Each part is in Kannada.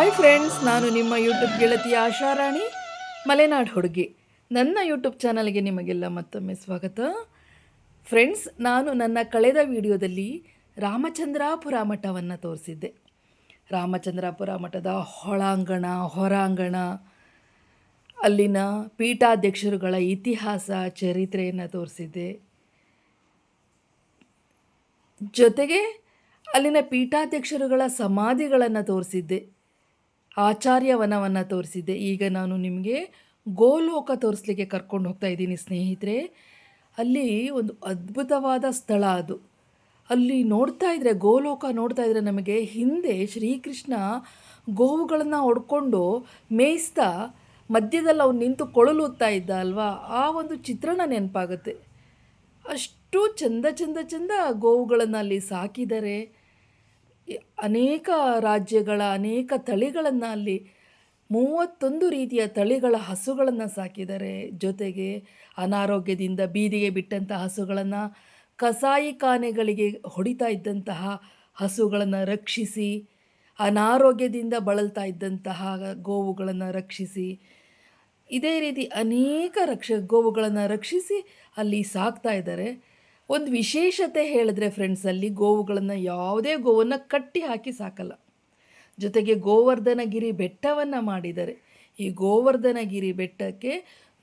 ಹಾಯ್ ಫ್ರೆಂಡ್ಸ್ ನಾನು ನಿಮ್ಮ ಯೂಟ್ಯೂಬ್ ಗೆಳತಿ ಆಶಾರಾಣಿ ಮಲೆನಾಡು ಹುಡುಗಿ. ನನ್ನ ಯೂಟ್ಯೂಬ್ ಚಾನಲ್ಗೆ ನಿಮಗೆಲ್ಲ ಮತ್ತೊಮ್ಮೆ ಸ್ವಾಗತ. ಫ್ರೆಂಡ್ಸ್ ನಾನು ನನ್ನ ಕಳೆದ ವಿಡಿಯೋದಲ್ಲಿ ರಾಮಚಂದ್ರಾಪುರ ಮಠವನ್ನು ತೋರಿಸಿದ್ದೆ. ರಾಮಚಂದ್ರಾಪುರ ಮಠದ ಹೊಳಾಂಗಣ, ಹೊರಾಂಗಣ, ಅಲ್ಲಿನ ಪೀಠಾಧ್ಯಕ್ಷರುಗಳ ಇತಿಹಾಸ, ಚರಿತ್ರೆಯನ್ನು ತೋರಿಸಿದ್ದೆ. ಜೊತೆಗೆ ಅಲ್ಲಿನ ಪೀಠಾಧ್ಯಕ್ಷರುಗಳ ಸಮಾಧಿಗಳನ್ನು ತೋರಿಸಿದ್ದೆ. ಆಚಾರ್ಯ ವನವನ್ನು ತೋರಿಸಿದ್ದೆ. ಈಗ ನಾನು ನಿಮಗೆ ಗೋಲೋಕ ತೋರಿಸ್ಲಿಕ್ಕೆ ಕರ್ಕೊಂಡು ಹೋಗ್ತಾ ಇದ್ದೀನಿ ಸ್ನೇಹಿತರೆ. ಅಲ್ಲಿ ಒಂದು ಅದ್ಭುತವಾದ ಸ್ಥಳ ಅದು. ಅಲ್ಲಿ ನೋಡ್ತಾ ಇದ್ದರೆ ಗೋಲೋಕ ನೋಡ್ತಾ ಇದ್ದರೆ ನಮಗೆ ಹಿಂದೆ ಶ್ರೀಕೃಷ್ಣ ಗೋವುಗಳನ್ನು ಹೊಡ್ಕೊಂಡು ಮೇಯಿಸ್ತಾ ಮಧ್ಯದಲ್ಲಿ ಅವ್ನು ನಿಂತು ಕೊಳಲುತ್ತಾ ಇದ್ದ ಅಲ್ವಾ? ಆ ಒಂದು ಚಿತ್ರಣ ನೆನಪಾಗುತ್ತೆ. ಅಷ್ಟು ಚಂದ ಚಂದ ಚಂದ ಗೋವುಗಳನ್ನು ಅಲ್ಲಿ ಸಾಕಿದ್ದಾರೆ. ಅನೇಕ ರಾಜ್ಯಗಳ ಅನೇಕ ತಳಿಗಳನ್ನು ಅಲ್ಲಿ ಮೂವತ್ತೊಂದು ರೀತಿಯ ತಳಿಗಳ ಹಸುಗಳನ್ನು ಸಾಕಿದ್ದಾರೆ ಜೊತೆಗೆ ಅನಾರೋಗ್ಯದಿಂದ ಬೀದಿಗೆ ಬಿಟ್ಟಂಥ ಹಸುಗಳನ್ನು ಕಸಾಯಿಖಾನೆಗಳಿಗೆ ಹೊಡಿತಾ ಇದ್ದಂತಹ ಹಸುಗಳನ್ನು ರಕ್ಷಿಸಿ, ಅನಾರೋಗ್ಯದಿಂದ ಬಳಲ್ತಾ ಇದ್ದಂತಹ ಗೋವುಗಳನ್ನು ರಕ್ಷಿಸಿ, ಇದೇ ರೀತಿ ಅನೇಕ ರಕ್ಷ ಗೋವುಗಳನ್ನು ರಕ್ಷಿಸಿ ಅಲ್ಲಿ ಸಾಕ್ತಾ ಇದ್ದಾರೆ. ಒಂದು ವಿಶೇಷತೆ ಹೇಳಿದ್ರೆ ಫ್ರೆಂಡ್ಸ್ ಅಲ್ಲಿ, ಗೋವುಗಳನ್ನು ಯಾವುದೇ ಗೋವನ್ನು ಕಟ್ಟಿ ಹಾಕಿ ಸಾಕಲ್ಲ. ಜೊತೆಗೆ ಗೋವರ್ಧನಗಿರಿ ಬೆಟ್ಟವನ್ನು ಮಾಡಿದ್ದಾರೆ ಈ ಗೋವರ್ಧನಗಿರಿ ಬೆಟ್ಟಕ್ಕೆ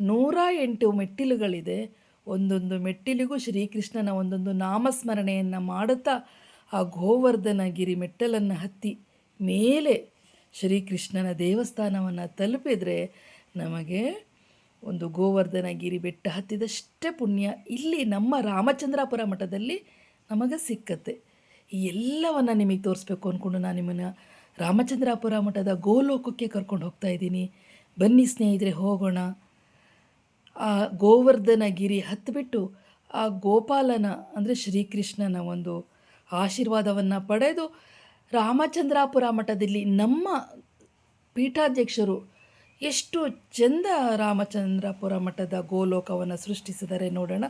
ನೂರ ಎಂಟು ಮೆಟ್ಟಿಲುಗಳಿದೆ. ಒಂದೊಂದು ಮೆಟ್ಟಿಲಿಗೂ ಶ್ರೀಕೃಷ್ಣನ ಒಂದೊಂದು ನಾಮಸ್ಮರಣೆಯನ್ನು ಮಾಡುತ್ತಾ, ಆ ಗೋವರ್ಧನಗಿರಿ ಮೆಟ್ಟಲನ್ನು ಹತ್ತಿ ಮೇಲೆ ಶ್ರೀಕೃಷ್ಣನ ದೇವಸ್ಥಾನವನ್ನು ತಲುಪಿದರೆ ನಮಗೆ ಒಂದು ಗೋವರ್ಧನಗಿರಿ ಬೆಟ್ಟ ಹತ್ತಿದಷ್ಟೇ ಪುಣ್ಯ ಇಲ್ಲಿ ನಮ್ಮ ರಾಮಚಂದ್ರಾಪುರ ಮಠದಲ್ಲಿ ನಮಗೆ ಸಿಕ್ಕತ್ತೆ. ಈ ಎಲ್ಲವನ್ನು ನಿಮಗೆ ತೋರಿಸ್ಬೇಕು ಅಂದ್ಕೊಂಡು ನಾನು ನಿಮ್ಮನ್ನು ರಾಮಚಂದ್ರಾಪುರ ಮಠದ ಗೋಲೋಕಕ್ಕೆ ಕರ್ಕೊಂಡು ಹೋಗ್ತಾ ಇದ್ದೀನಿ. ಬನ್ನಿ ಸ್ನೇಹಿತರೆ, ಹೋಗೋಣ. ಆ ಗೋವರ್ಧನಗಿರಿ ಹತ್ತಿಬಿಟ್ಟು ಆ ಗೋಪಾಲನ, ಅಂದರೆ ಶ್ರೀಕೃಷ್ಣನ ಒಂದು ಆಶೀರ್ವಾದವನ್ನು ಪಡೆದು ರಾಮಚಂದ್ರಾಪುರ ಮಠದಲ್ಲಿ ನಮ್ಮ ಪೀಠಾಧ್ಯಕ್ಷರು ಎಷ್ಟು ಚಂದ ರಾಮಚಂದ್ರಪುರ ಮಠದ ಗೋಲೋಕವನ್ನು ಸೃಷ್ಟಿಸಿದರೆ ನೋಡೋಣ.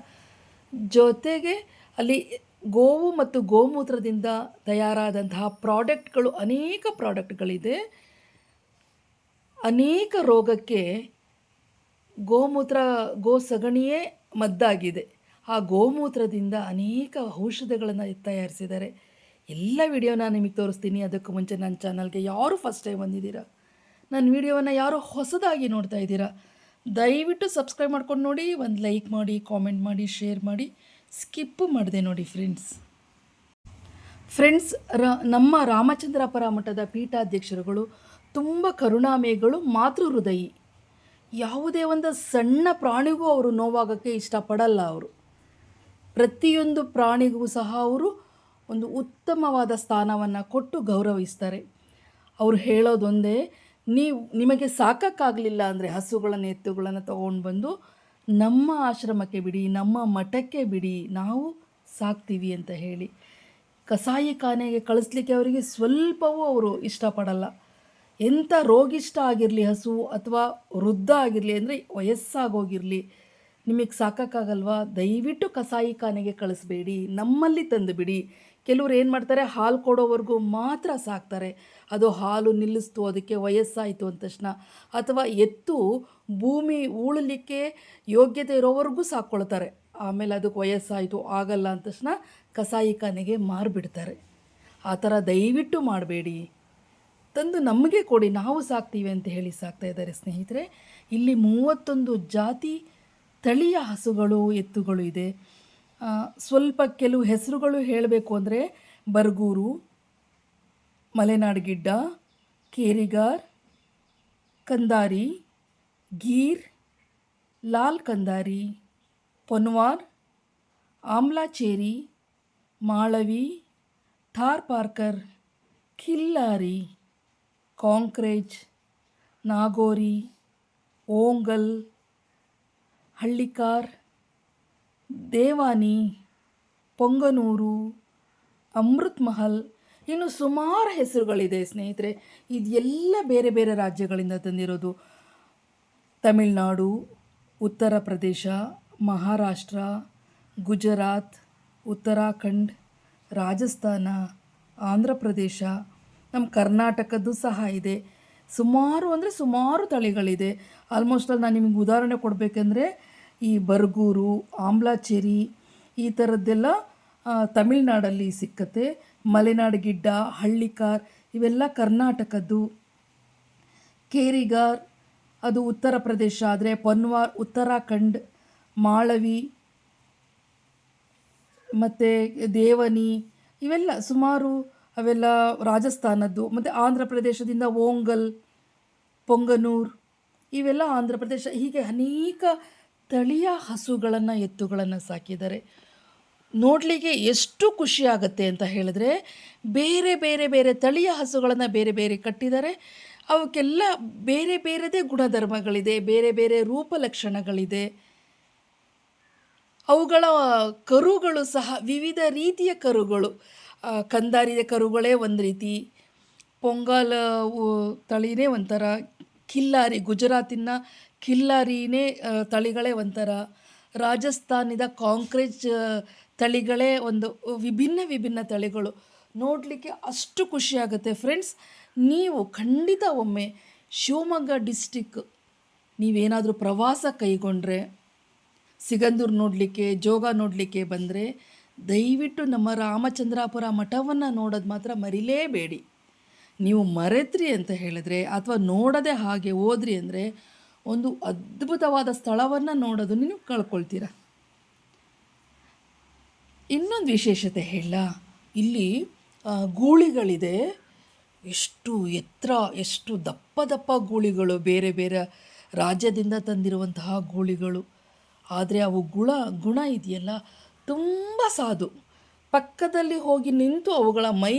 ಜೊತೆಗೆ ಅಲ್ಲಿ ಗೋವು ಮತ್ತು ಗೋಮೂತ್ರದಿಂದ ತಯಾರಾದಂತಹ ಪ್ರಾಡಕ್ಟ್ಗಳು, ಅನೇಕ ಪ್ರಾಡಕ್ಟ್ಗಳಿದೆ. ಅನೇಕ ರೋಗಕ್ಕೆ ಗೋಮೂತ್ರ ಗೋ ಸಗಣಿಯೇ ಮದ್ದಾಗಿದೆ. ಆ ಗೋಮೂತ್ರದಿಂದ ಅನೇಕ ಔಷಧಗಳನ್ನು ತಯಾರಿಸಿದ್ದಾರೆ. ಎಲ್ಲ ವಿಡಿಯೋನ ನಿಮಗೆ ತೋರಿಸ್ತೀನಿ. ಅದಕ್ಕೂ ಮುಂಚೆ ನನ್ನ ಚಾನಲ್ಗೆ ಯಾರು ಫಸ್ಟ್ ಟೈಮ್ ಬಂದಿದ್ದೀರಾ? ನನ್ನ ವಿಡಿಯೋವನ್ನು ಯಾರೋ ಹೊಸದಾಗಿ ನೋಡ್ತಾ ಇದ್ದೀರಾ, ದಯವಿಟ್ಟು ಸಬ್ಸ್ಕ್ರೈಬ್ ಮಾಡ್ಕೊಂಡು ನೋಡಿ, ಒಂದು ಲೈಕ್ ಮಾಡಿ, ಕಾಮೆಂಟ್ ಮಾಡಿ, ಶೇರ್ ಮಾಡಿ ಸ್ಕಿಪ್ಪು ಮಾಡಿದೆ ನೋಡಿ ಫ್ರೆಂಡ್ಸ್. ಫ್ರೆಂಡ್ಸ್, ರ, ನಮ್ಮ ರಾಮಚಂದ್ರಾಪುರ ಮಠದ ಪೀಠಾಧ್ಯಕ್ಷರುಗಳು ತುಂಬ ಕರುಣಾಮಯಗಳು ಮಾತೃ ಹೃದಯಿ. ಯಾವುದೇ ಒಂದು ಸಣ್ಣ ಪ್ರಾಣಿಗೂ ಅವರು ನೋವಾಗೋಕ್ಕೆ ಇಷ್ಟಪಡಲ್ಲ ಅವರು. ಪ್ರತಿಯೊಂದು ಪ್ರಾಣಿಗೂ ಸಹ ಅವರು ಒಂದು ಉತ್ತಮವಾದ ಸ್ಥಾನವನ್ನು ಕೊಟ್ಟು ಗೌರವಿಸ್ತಾರೆ. ಅವರು ಹೇಳೋದೊಂದೇ ನೀವು ನಿಮಗೆ ಸಾಕಕ್ಕಾಗಲಿಲ್ಲ ಅಂದರೆ ಹಸುಗಳನ್ನು, ಎತ್ತುಗಳನ್ನು ತಗೊಂಡು ಬಂದು ನಮ್ಮ ಆಶ್ರಮಕ್ಕೆ ಬಿಡಿ, ನಮ್ಮ ಮಠಕ್ಕೆ ಬಿಡಿ, ನಾವು ಸಾಕ್ತೀವಿ ಅಂತ ಹೇಳಿ. ಕಸಾಯಿಖಾನೆಗೆ ಕಳಿಸ್ಲಿಕ್ಕೆ ಅವರಿಗೆ ಸ್ವಲ್ಪವೂ ಅವರು ಇಷ್ಟಪಡಲ್ಲ. ಎಂಥ ರೋಗಿಷ್ಟ ಆಗಿರಲಿ ಹಸು ಅಥವಾ ವೃದ್ಧ ಆಗಿರಲಿ ಅಂದರೆ ವಯಸ್ಸಾಗೋಗಿರಲಿ ನಿಮಗೆ ಸಾಕೋಕ್ಕಾಗಲ್ವಾ ದಯವಿಟ್ಟು ಕಸಾಯಿಖಾನೆಗೆ ಕಳಿಸ್ಬೇಡಿ. ನಮ್ಮಲ್ಲಿ ತಂದು ಬಿಡಿ ಕೆಲವ್ರು ಏನು ಮಾಡ್ತಾರೆ? ಹಾಲು ಕೊಡೋವರೆಗೂ ಮಾತ್ರ ಸಾಕ್ತಾರೆ. ಅದು ಹಾಲು ನಿಲ್ಲಿಸ್ತು, ಅದಕ್ಕೆ ವಯಸ್ಸಾಯಿತು ಅಂದ ತಕ್ಷಣ. ಅಥವಾ ಎತ್ತು ಭೂಮಿ ಉಳಲಿಕ್ಕೆ ಯೋಗ್ಯತೆ ಇರೋವರೆಗೂ ಸಾಕ್ಕೊಳ್ತಾರೆ. ಆಮೇಲೆ ಅದಕ್ಕೆ ವಯಸ್ಸಾಯಿತು, ಆಗಲ್ಲ ಅಂದ ತಕ್ಷಣ ಕಸಾಯಿಖಾನೆಗೆ ಮಾರಿಬಿಡ್ತಾರೆ. ಆ ಥರ ದಯವಿಟ್ಟು ಮಾಡಬೇಡಿ. ತಂದು ನಮಗೆ ಕೊಡಿ. ನಾವು ಸಾಕ್ತೀವಿ ಅಂತ ಹೇಳಿ ಸಾಕ್ತಾ ಇದ್ದಾರೆ ಸ್ನೇಹಿತರೆ. ಇಲ್ಲಿ ಮೂವತ್ತೊಂದು ಜಾತಿ ತಳಿಯ ಹಸುಗಳು, ಎತ್ತುಗಳು ಇದೆ. ಸ್ವಲ್ಪ ಕೆಲವು ಹೆಸರುಗಳು ಹೇಳಬೇಕು ಅಂದರೆ ಬರ್ಗೂರು ಮಲೆನಾಡು ಗಿಡ್ಡ ಕೇರಿಗಾರ್, ಕಂದಾರಿ, ಗೀರ್, ಲಾಲ್ ಕಂದಾರಿ, ಪೊನ್ವಾರ್, ಆಮ್ಲಾಚೇರಿ, ಮಾಳವಿ, ಥಾರ್ ಪಾರ್ಕರ್, ಖಿಲ್ಲಾರಿ, ಕಾಂಕ್ರೇಜ್, ನಾಗೋರಿ, ಓಂಗಲ್ ಹಳ್ಳಿಕಾರ್, ದೇವಾನಿ, ಪೊಂಗನೂರು, ಅಮೃತ್ ಮಹಲ್ ಇನ್ನು ಸುಮಾರು ಹೆಸರುಗಳಿದೆ ಸ್ನೇಹಿತರೆ. ಇದೆಲ್ಲ ಬೇರೆ ಬೇರೆ ರಾಜ್ಯಗಳಿಂದ ತಂದಿರೋದು. ತಮಿಳುನಾಡು, ಉತ್ತರ ಪ್ರದೇಶ, ಮಹಾರಾಷ್ಟ್ರ, ಗುಜರಾತ್, ಉತ್ತರಾಖಂಡ್, ರಾಜಸ್ಥಾನ, ಆಂಧ್ರ ಪ್ರದೇಶ. ನಮ್ಮ ಕರ್ನಾಟಕದ್ದು ಸಹ ಇದೆ. ಸುಮಾರು ಅಂದರೆ ಸುಮಾರು ತಳಿಗಳಿದೆ. ಆಲ್ಮೋಸ್ಟ್ ಅಲ್ಲಿ ನಾನು ನಿಮಗೆ ಉದಾಹರಣೆ ಕೊಡಬೇಕೆಂದ್ರೆ ಈ ಬರ್ಗೂರು, ಆಮ್ಲಾಚೇರಿ ಈ ಥರದ್ದೆಲ್ಲ ತಮಿಳ್ನಾಡಲ್ಲಿ ಸಿಕ್ಕತ್ತೆ. ಮಲೆನಾಡು ಗಿಡ್ಡ, ಹಳ್ಳಿಕಾರ್ ಇವೆಲ್ಲ ಕರ್ನಾಟಕದ್ದು. ಕೇರಿಗಾರ್, ಅದು ಉತ್ತರ ಪ್ರದೇಶ ಆದರೆ ಪನ್ವಾರ್, ಉತ್ತರಾಖಂಡ್, ಮಾಳವಿ, ಮತ್ತು ದೇವನಿ ಇವೆಲ್ಲ ಸುಮಾರು ಅವೆಲ್ಲ ರಾಜಸ್ಥಾನದ್ದು, ಮತ್ತು ಆಂಧ್ರ ಪ್ರದೇಶದಿಂದ ಓಂಗಲ್, ಪೊಂಗನೂರ್, ಇವೆಲ್ಲ ಆಂಧ್ರ ಪ್ರದೇಶ ಹೀಗೆ ಅನೇಕ ತಳಿಯ ಹಸುಗಳನ್ನು, ಎತ್ತುಗಳನ್ನು ಸಾಕಿದ್ದಾರೆ. ನೋಡಲಿಕ್ಕೆ ಎಷ್ಟು ಖುಷಿ ಅಂತ ಹೇಳಿದ್ರೆ, ಬೇರೆ ಬೇರೆ ಬೇರೆ ತಳಿಯ ಹಸುಗಳನ್ನು ಬೇರೆ ಬೇರೆ ಕಟ್ಟಿದ್ದಾರೆ. ಅವಕ್ಕೆಲ್ಲ ಬೇರೆ ಬೇರೆದೇ ಗುಣಧರ್ಮಗಳಿದೆ, ಬೇರೆ ಬೇರೆ ರೂಪಲಕ್ಷಣಗಳಿದೆ ಅವುಗಳ ಕರುಗಳು ಸಹ ವಿವಿಧ ರೀತಿಯ ಕರುಗಳು. ಆ, ಕಂದಾರಿದ ಕರುಗಳೇ ಒಂದು ರೀತಿ. ಪೊಂಗಲ್ ತಳಿನೇ ಒಂಥರ. ಕಿಲ್ಲಾರಿ ಗುಜರಾತಿನ ಖಿಲ್ಲಾರಿನೇ ತಳಿಗಳೇ ಒಂಥರ. ರಾಜಸ್ಥಾನದ ಕಾಂಕ್ರೇಜ್ ತಳಿಗಳೇ ಒಂದು ವಿಭಿನ್ನ ವಿಭಿನ್ನ ತಳಿಗಳು. ನೋಡಲಿಕ್ಕೆ ಅಷ್ಟು ಖುಷಿಯಾಗುತ್ತೆ ಫ್ರೆಂಡ್ಸ್ ನೀವು ಖಂಡಿತ ಒಮ್ಮೆ ಶಿವಮೊಗ್ಗ ಡಿಸ್ಟಿಕ್ ನೀವೇನಾದರೂ ಪ್ರವಾಸ ಕೈಗೊಂಡ್ರೆ ಸಿಗಂದೂರು ನೋಡಲಿಕ್ಕೆ ಜೋಗ ನೋಡಲಿಕ್ಕೆ ಬಂದರೆ ದಯವಿಟ್ಟು ನಮ್ಮ ರಾಮಚಂದ್ರಾಪುರ ಮಠವನ್ನು ನೋಡೋದು ಮಾತ್ರ ಮರಿಲೇಬೇಡಿ. ನೀವು ಮರೆತ್ರಿ ಅಂತ ಹೇಳಿದ್ರೆ ಅಥವಾ ನೋಡದೆ ಹಾಗೆ ಹೋದ್ರಿ ಅಂದರೆ ಒಂದು ಅದ್ಭುತವಾದ ಸ್ಥಳವನ್ನು ನೋಡೋದು ನೀವು ಕಳ್ಕೊಳ್ತೀರ. ಇನ್ನೊಂದು ವಿಶೇಷತೆ ಹೇಳ, ಇಲ್ಲಿ ಗೂಳಿಗಳಿದೆ. ಎಷ್ಟು ಎತ್ತರ, ಎಷ್ಟು ದಪ್ಪ ದಪ್ಪ ಗೂಳಿಗಳು, ಬೇರೆ ಬೇರೆ ರಾಜ್ಯದಿಂದ ತಂದಿರುವಂತಹ ಗೂಳಿಗಳು. ಆದರೆ ಅವು ಗುಣ ಗುಣ ಇದೆಯಲ್ಲ ತುಂಬ ಸಾಧು. ಪಕ್ಕದಲ್ಲಿ ಹೋಗಿ ನಿಂತು ಅವುಗಳ ಮೈ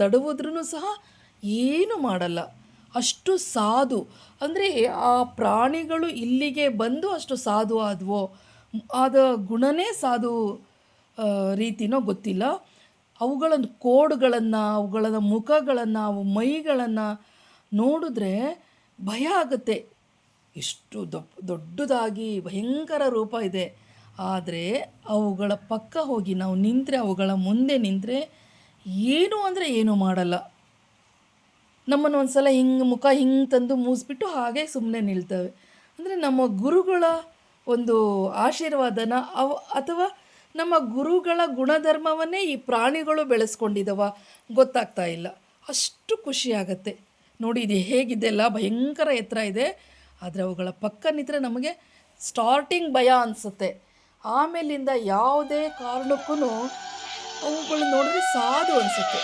ತಡುವುದ್ರೂ ಸಹ ಏನು ಮಾಡಲ್ಲ. ಅಷ್ಟು ಸಾಧು. ಅಂದರೆ ಆ ಪ್ರಾಣಿಗಳು ಇಲ್ಲಿಗೆ ಬಂದು ಅಷ್ಟು ಸಾಧು ಆದವೋ? ಆದ ಗುಣನೇ ಸಾಧು ರೀತಿನೋ ಗೊತ್ತಿಲ್ಲ. ಅವುಗಳ ಕೋಡ್ಗಳನ್ನು ಅವುಗಳ ಮುಖಗಳನ್ನು, ಅವು ಮೈಗಳನ್ನು ನೋಡಿದ್ರೆ ಭಯ ಆಗುತ್ತೆ. ಎಷ್ಟು ದೊಡ್ಡ, ದೊಡ್ಡದಾಗಿ ಭಯಂಕರ ರೂಪ ಇದೆ. ಆದರೆ ಅವುಗಳ ಪಕ್ಕ ಹೋಗಿ ನಾವು ನಿಂತರೆ, ಅವುಗಳ ಮುಂದೆ ನಿಂತರೆ ಏನು ಅಂದರೆ ಏನೂ ಮಾಡಲ್ಲ. ನಮ್ಮನ್ನು ಒಂದು ಸಲ ಹಿಂಗೆ ಮುಖ ಹಿಂಗೆ ತಂದು ಮೂಸ್ಬಿಟ್ಟು ಹಾಗೆ ಸುಮ್ಮನೆ ನಿಲ್ತವೆ. ಅಂದರೆ ನಮ್ಮ ಗುರುಗಳ ಒಂದು ಆಶೀರ್ವಾದನ ಅವ ಅಥವಾ ನಮ್ಮ ಗುರುಗಳ ಗುಣಧರ್ಮವನ್ನೇ ಈ ಪ್ರಾಣಿಗಳು ಬೆಳೆಸ್ಕೊಂಡಿದವ ಗೊತ್ತಾಗ್ತಾ ಇಲ್ಲ. ಅಷ್ಟು ಖುಷಿಯಾಗತ್ತೆ ನೋಡಿ ಇದು ಹೇಗಿದೆ ಹೇಗಿದೆಲ್ಲ ಭಯಂಕರ ಎತ್ತರ ಇದೆ. ಆದರೆ ಅವುಗಳ ಪಕ್ಕ ನಿಂತರೆ ನಮಗೆ ಸ್ಟಾರ್ಟಿಂಗ್ ಭಯ ಅನಿಸುತ್ತೆ. ಆಮೇಲಿಂದ ಯಾವುದೇ ಕಾರಣಕ್ಕೂ ಅವುಗಳು ನೋಡಿದ್ರೆ ಸಾಧು ಅನಿಸುತ್ತೆ.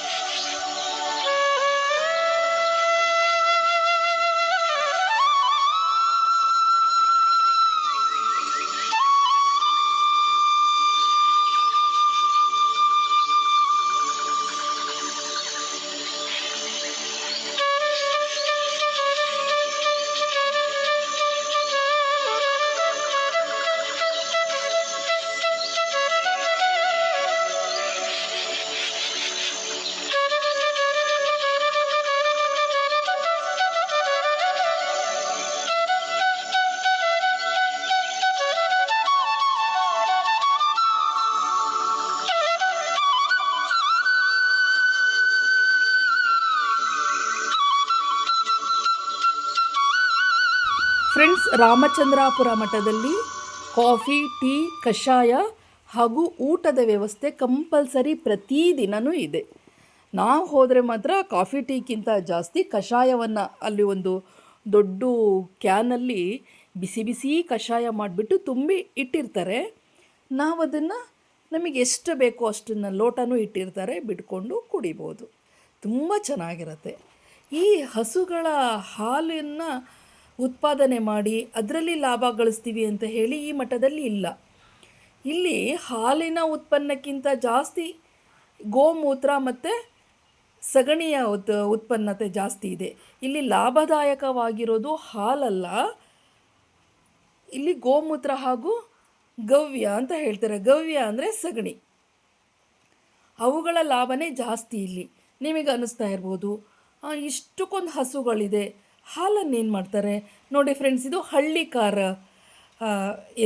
ರಾಮಚಂದ್ರಾಪುರ ಮಠದಲ್ಲಿ ಕಾಫಿ, ಟೀ, ಕಷಾಯ ಹಾಗೂ ಊಟದ ವ್ಯವಸ್ಥೆ ಕಂಪಲ್ಸರಿ ಪ್ರತಿದಿನವೂ ಇದೆ. ನಾವು ಹೋದರೆ ಮಾತ್ರ ಕಾಫಿ ಟೀಕ್ಕಿಂತ ಜಾಸ್ತಿ ಕಷಾಯವನ್ನು ಅಲ್ಲಿ ಒಂದು ದೊಡ್ಡ ಕ್ಯಾನಲ್ಲಿ ಬಿಸಿ ಬಿಸಿ ಕಷಾಯ ಮಾಡಿಬಿಟ್ಟು ತುಂಬಿ ಇಟ್ಟಿರ್ತಾರೆ. ನಾವು ಅದನ್ನು ನಮಗೆ ಎಷ್ಟು ಬೇಕೋ ಅಷ್ಟನ್ನು ಲೋಟನೂ ಇಟ್ಟಿರ್ತಾರೆ, ಬಿಟ್ಕೊಂಡು ಕುಡಿಬೋದು. ತುಂಬ ಚೆನ್ನಾಗಿರುತ್ತೆ. ಈ ಹಸುಗಳ ಹಾಲನ್ನು ಉತ್ಪಾದನೆ ಮಾಡಿ ಅದರಲ್ಲಿ ಲಾಭ ಗಳಿಸ್ತೀವಿ ಅಂತ ಹೇಳಿ ಈ ಮಠದಲ್ಲಿ ಇಲ್ಲ. ಇಲ್ಲಿ ಹಾಲಿನ ಉತ್ಪನ್ನಕ್ಕಿಂತ ಜಾಸ್ತಿ ಗೋಮೂತ್ರ ಮತ್ತು ಸಗಣಿಯ ಉತ್, ಉತ್ಪನ್ನತೆ ಜಾಸ್ತಿ ಇದೆ. ಇಲ್ಲಿ ಲಾಭದಾಯಕವಾಗಿರೋದು ಹಾಲಲ್ಲ, ಇಲ್ಲಿ ಗೋಮೂತ್ರ ಹಾಗೂ ಗವ್ಯ ಅಂತ ಹೇಳ್ತಾರೆ. ಗವ್ಯ ಅಂದರೆ ಸಗಣಿ. ಅವುಗಳ ಲಾಭನೇ ಜಾಸ್ತಿ ಇಲ್ಲಿ. ನಿಮಗೆ ಅನ್ನಿಸ್ತಾ ಇರ್ಬೋದು. ಇಷ್ಟಕ್ಕೊಂದು ಹಸುಗಳಿದೆ. ಹಾಲನ್ನು ಏನು ಮಾಡ್ತಾರೆ? ನೋಡಿ ಫ್ರೆಂಡ್ಸ್ ಇದು ಹಳ್ಳಿಕಾರ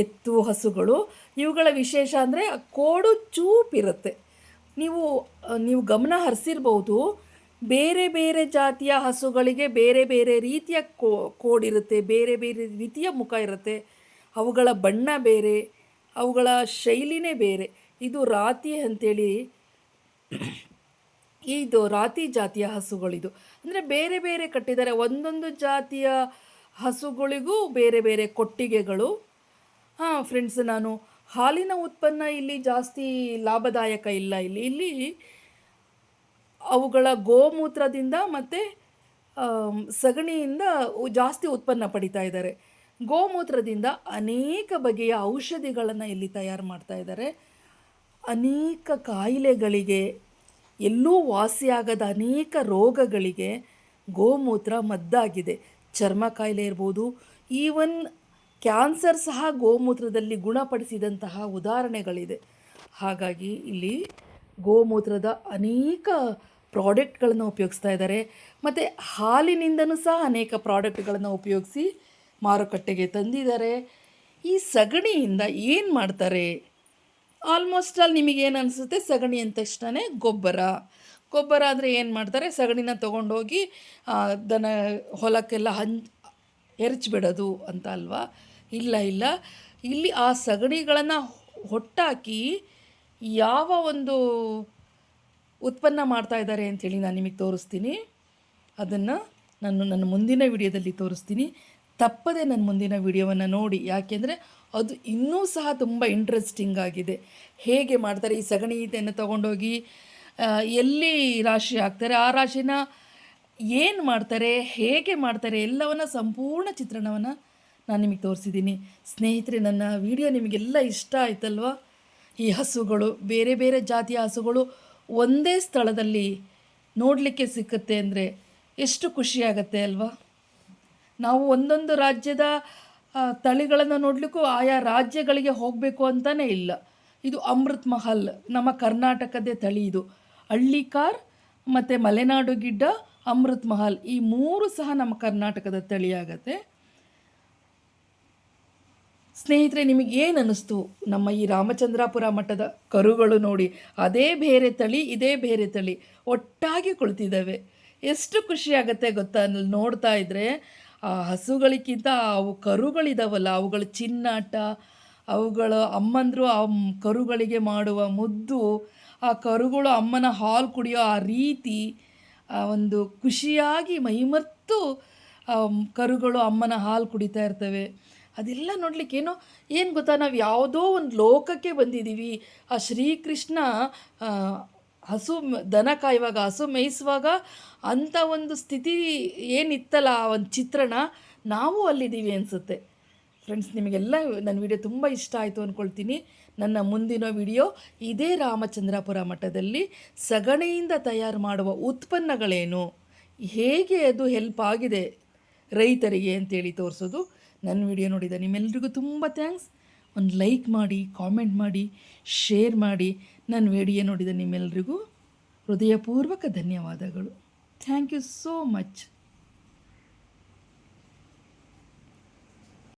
ಎತ್ತು, ಹಸುಗಳು, ಇವುಗಳ ವಿಶೇಷ ಅಂದರೆ ಕೋಡು ಚೂಪಿರುತ್ತೆ. ನೀವು ನೀವು ಗಮನ ಹರಿಸಿರ್ಬೋದು, ಬೇರೆ ಬೇರೆ ಜಾತಿಯ ಹಸುಗಳಿಗೆ ಬೇರೆ ಬೇರೆ ರೀತಿಯ ಕೋ, ಕೋಡಿರುತ್ತೆ, ಬೇರೆ ಬೇರೆ ರೀತಿಯ ಮುಖ ಇರುತ್ತೆ. ಅವುಗಳ ಬಣ್ಣ ಬೇರೆ, ಅವುಗಳ ಶೈಲಿನೇ ಬೇರೆ. ಇದು ರಾತಿ ಅಂಥೇಳಿ ಇದು ರಾತಿ ಜಾತಿಯ ಹಸುಗಳಿದು. ಅಂದರೆ ಬೇರೆ ಬೇರೆ ಕಟ್ಟಿದ್ದಾರೆ. ಒಂದೊಂದು ಜಾತಿಯ ಹಸುಗಳಿಗೂ ಬೇರೆ ಬೇರೆ ಕೊಟ್ಟಿಗೆಗಳು. ಹಾಂ ಫ್ರೆಂಡ್ಸ್ ನಾನು ಹಾಲಿನ ಉತ್ಪನ್ನ ಇಲ್ಲಿ ಜಾಸ್ತಿ ಲಾಭದಾಯಕ ಇಲ್ಲ ಇಲ್ಲಿ. ಇಲ್ಲಿ ಅವುಗಳ ಗೋಮೂತ್ರದಿಂದ ಮತ್ತು ಸಗಣಿಯಿಂದ ಜಾಸ್ತಿ ಉತ್ಪನ್ನ ಪಡಿತಾ ಇದ್ದಾರೆ. ಗೋಮೂತ್ರದಿಂದ ಅನೇಕ ಬಗೆಯ ಔಷಧಿಗಳನ್ನು ಇಲ್ಲಿ ತಯಾರು ಮಾಡ್ತಾ ಇದ್ದಾರೆ. ಅನೇಕ ಕಾಯಿಲೆಗಳಿಗೆ ಎಲ್ಲೂ ವಾಸಿಯಾಗದ ಅನೇಕ ರೋಗಗಳಿಗೆ ಗೋಮೂತ್ರ ಮದ್ದಾಗಿದೆ. ಚರ್ಮ ಕಾಯಿಲೆ ಇರ್ಬೋದು, ಈವನ್ ಕ್ಯಾನ್ಸರ್ ಸಹ ಗೋಮೂತ್ರದಲ್ಲಿ ಗುಣಪಡಿಸಿದಂತಹ ಉದಾಹರಣೆಗಳಿದೆ. ಹಾಗಾಗಿ ಇಲ್ಲಿ ಗೋಮೂತ್ರದ ಅನೇಕ ಪ್ರಾಡಕ್ಟ್ಗಳನ್ನು ಉಪಯೋಗಿಸ್ತಾ ಇದ್ದಾರೆ. ಮತ್ತು ಹಾಲಿನಿಂದನೂ ಸಹ ಅನೇಕ ಪ್ರಾಡಕ್ಟ್ಗಳನ್ನು ಉಪಯೋಗಿಸಿ ಮಾರುಕಟ್ಟೆಗೆ ತಂದಿದ್ದಾರೆ. ಈ ಸಗಣಿಯಿಂದ ಏನು ಮಾಡ್ತಾರೆ? ಆಲ್ಮೋಸ್ಟ್ ಆಲ್ ನಿಮಗೇನು ಅನಿಸುತ್ತೆ? ಸಗಣಿ ಅಂತ ತಕ್ಷಣ ಗೊಬ್ಬರ. ಗೊಬ್ಬರ ಆದರೆ ಏನು ಮಾಡ್ತಾರೆ? ಸಗಣಿನ ತೊಗೊಂಡೋಗಿ ದನ ಹೊಲಕ್ಕೆಲ್ಲ ಹಂಚ್, ಎರಚಿಬಿಡೋದು ಅಂತ ಅಲ್ವಾ? ಇಲ್ಲ ಇಲ್ಲ. ಇಲ್ಲಿ ಆ ಸಗಣಿಗಳನ್ನು ಹೊಟ್ಟಾಕಿ ಯಾವ ಒಂದು ಉತ್ಪನ್ನ ಮಾಡ್ತಾ ಇದ್ದಾರೆ ಅಂಥೇಳಿ ನಾನು ನಿಮಗೆ ತೋರಿಸ್ತೀನಿ. ಅದನ್ನು ನಾನು ನನ್ನ ಮುಂದಿನ ವಿಡಿಯೋದಲ್ಲಿ ತೋರಿಸ್ತೀನಿ. ತಪ್ಪದೆ ನನ್ನ ಮುಂದಿನ ವಿಡಿಯೋವನ್ನು ನೋಡಿ. ಯಾಕೆಂದರೆ ಅದು ಇನ್ನೂ ಸಹ ತುಂಬ ಇಂಟ್ರೆಸ್ಟಿಂಗ್ ಆಗಿದೆ. ಹೇಗೆ ಮಾಡ್ತಾರೆ? ಈ ಸಗಣಿ ಈತೆಯನ್ನು ತಗೊಂಡೋಗಿ ಎಲ್ಲಿ ರಾಶಿ ಹಾಕ್ತಾರೆ? ಆ ರಾಶಿನ ಏನು ಮಾಡ್ತಾರೆ? ಹೇಗೆ ಮಾಡ್ತಾರೆ? ಎಲ್ಲವನ್ನ ಸಂಪೂರ್ಣ ಚಿತ್ರಣವನ್ನು ನಾನು ನಿಮಗೆ ತೋರಿಸಿದ್ದೀನಿ ಸ್ನೇಹಿತರೆ, ನನ್ನ ವಿಡಿಯೋ ನಿಮಗೆಲ್ಲ ಇಷ್ಟ ಆಯ್ತಲ್ವಾ? ಈ ಹಸುಗಳು, ಬೇರೆ ಬೇರೆ ಜಾತಿಯ ಹಸುಗಳು ಒಂದೇ ಸ್ಥಳದಲ್ಲಿ ನೋಡಲಿಕ್ಕೆ ಸಿಕ್ಕುತ್ತೆ ಅಂದರೆ ಎಷ್ಟು ಖುಷಿಯಾಗತ್ತೆ ಅಲ್ವಾ? ನಾವು ಒಂದೊಂದು ರಾಜ್ಯದ ತಳಿಗಳನ್ನು ನೋಡಲಿಕ್ಕೂ ಆಯಾ ರಾಜ್ಯಗಳಿಗೆ ಹೋಗಬೇಕು ಅಂತಲೇ ಇಲ್ಲ. ಇದು ಅಮೃತ್ ಮಹಲ್, ನಮ್ಮ ಕರ್ನಾಟಕದೇ ತಳಿ ಇದು. ಹಳ್ಳಿಕಾರ್ ಮತ್ತು ಮಲೆನಾಡು ಗಿಡ್ಡ ಅಮೃತ್ ಮಹಲ್, ಈ ಮೂರು ಸಹ ನಮ್ಮ ಕರ್ನಾಟಕದ ತಳಿಯಾಗತ್ತೆ. ಸ್ನೇಹಿತರೆ, ನಿಮಗೆ ಅನ್ನಿಸ್ತು? ನಮ್ಮ ಈ ರಾಮಚಂದ್ರಾಪುರ ಮಠದ ಕರುಗಳು ನೋಡಿ, ಅದೇ ಬೇರೆ ತಳಿ, ಇದೇ ಬೇರೆ ತಳಿ, ಒಟ್ಟಾಗಿ ಕುಳಿತಿದ್ದಾವೆ. ಎಷ್ಟು ಖುಷಿಯಾಗತ್ತೆ ಗೊತ್ತಾ? ನೋಡ್ತಾ ಇದ್ದರೆ ಆ ಹಸುಗಳಿಗಿಂತ ಅವು ಕರುಗಳಿದಾವಲ್ಲ, ಅವುಗಳ ಚಿನ್ನಾಟ, ಅವುಗಳು ಅಮ್ಮಂದರು ಆ ಕರುಗಳಿಗೆ ಮಾಡುವ ಮುದ್ದು, ಆ ಕರುಗಳು ಅಮ್ಮನ ಹಾಲು ಕುಡಿಯೋ ಆ ರೀತಿ, ಆ ಒಂದು ಖುಷಿಯಾಗಿ ಮೈಮರ್ತು ಕರುಗಳು ಅಮ್ಮನ ಹಾಲು ಕುಡಿತಾ ಇರ್ತವೆ. ಅದೆಲ್ಲ ನೋಡಲಿಕ್ಕೆ ಏನೋ, ಏನು ಗೊತ್ತಾ, ನಾವು ಯಾವುದೋ ಒಂದು ಲೋಕಕ್ಕೆ ಬಂದಿದ್ದೀವಿ ಆ ಶ್ರೀಕೃಷ್ಣ ಹಸು ದನ ಕಾಯುವಾಗ, ಹಸು ಮೇಯಿಸುವಾಗ ಅಂಥ ಒಂದು ಸ್ಥಿತಿ ಏನಿತ್ತಲ್ಲ ಆ ಒಂದು ಚಿತ್ರಣ, ನಾವು ಅಲ್ಲಿದ್ದೀವಿ ಅನಿಸುತ್ತೆ. ಫ್ರೆಂಡ್ಸ್ ನಿಮಗೆಲ್ಲ ನನ್ನ ವಿಡಿಯೋ ತುಂಬ ಇಷ್ಟ ಆಯಿತು ಅಂದ್ಕೊಳ್ತೀನಿ ನನ್ನ ಮುಂದಿನ ವಿಡಿಯೋ ಇದೇ ರಾಮಚಂದ್ರಾಪುರ ಮಠದಲ್ಲಿ ಸಗಣಿಯಿಂದ ತಯಾರು ಮಾಡುವ ಉತ್ಪನ್ನಗಳೇನು? ಹೇಗೆ ಅದು ಹೆಲ್ಪ್ ಆಗಿದೆ ರೈತರಿಗೆ ಅಂತೇಳಿ ತೋರಿಸೋದು. ನನ್ನ ವಿಡಿಯೋ ನೋಡಿದ ನಿಮ್ಮೆಲ್ರಿಗೂ ತುಂಬ ಥ್ಯಾಂಕ್ಸ್ ಒಂದು ಲೈಕ್ ಮಾಡಿ, ಕಾಮೆಂಟ್ ಮಾಡಿ, ಶೇರ್ ಮಾಡಿ ನನ್ನ ವಿಡಿಯೋ ನೋಡಿದ ನಿಮ್ಮೆಲ್ಲರಿಗೂ ಹೃದಯಪೂರ್ವಕ ಧನ್ಯವಾದಗಳು. Thank you so much.